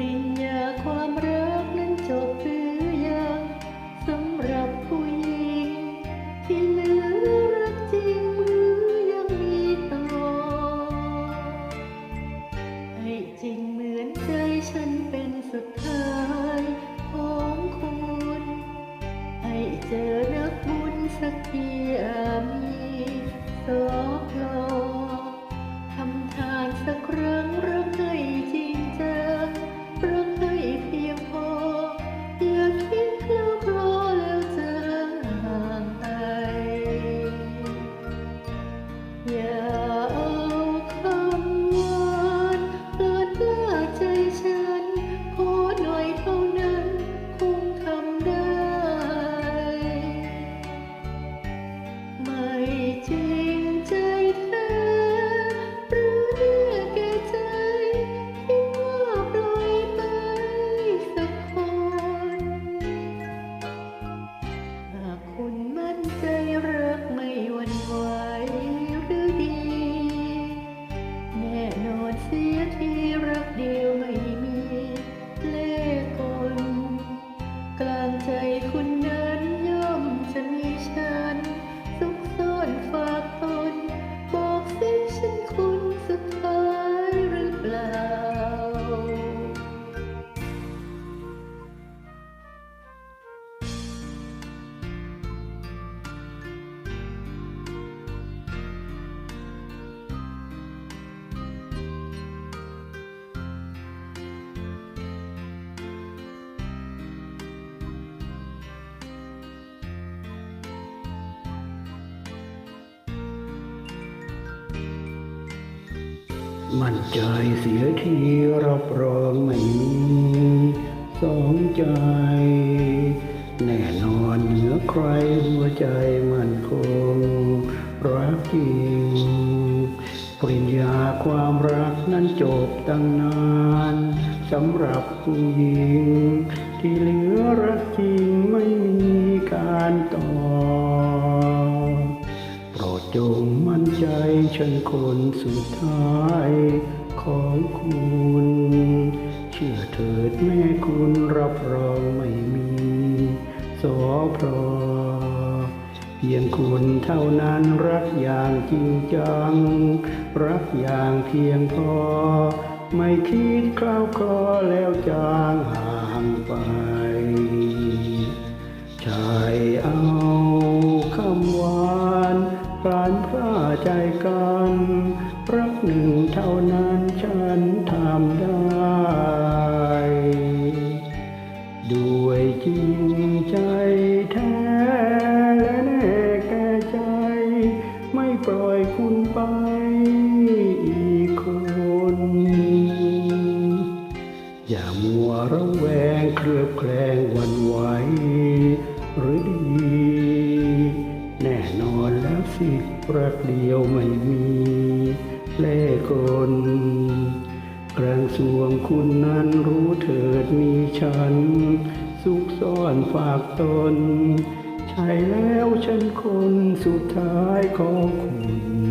ริญญาความรักนั้นจบไป เสียทีรักเดียว มั่นใจเสียทีรับรองไม่มีสองใจ แน่นอนเหนือใครหัวใจมันคง รักจริง ปริญญาความรักนั้นจบตั้งนานสำหรับผู้หญิง ที่เหลือรักจริงไม่มีการต่อ จงมั่นใจฉันคนสุดท้ายของคุณ เชื่อเถิดแม่คุณรับรองไม่มีสอพรอเพียงคุณเท่านั้นรักอย่างจริงจัง รักอย่างเพียงพอ ไม่คิดคล้าวคลอแล้วจางห่างไป หนึ่งเท่านั้นฉันทำได้ ด้วยจริงใจแท้และแน่แก่ใจ ไม่ปล่อยคุณไปอีกคน อย่ามัวระแวงเครือบแคลงหวันไหวหรือดี แน่นอนแล้วสิรักเดียวไม่มี เล่กลกลางสวงคุณนั้นรู้เถิดมีฉัน สุขซ่อนฝากตน ใช่แล้วฉันคนสุดท้ายของคุณ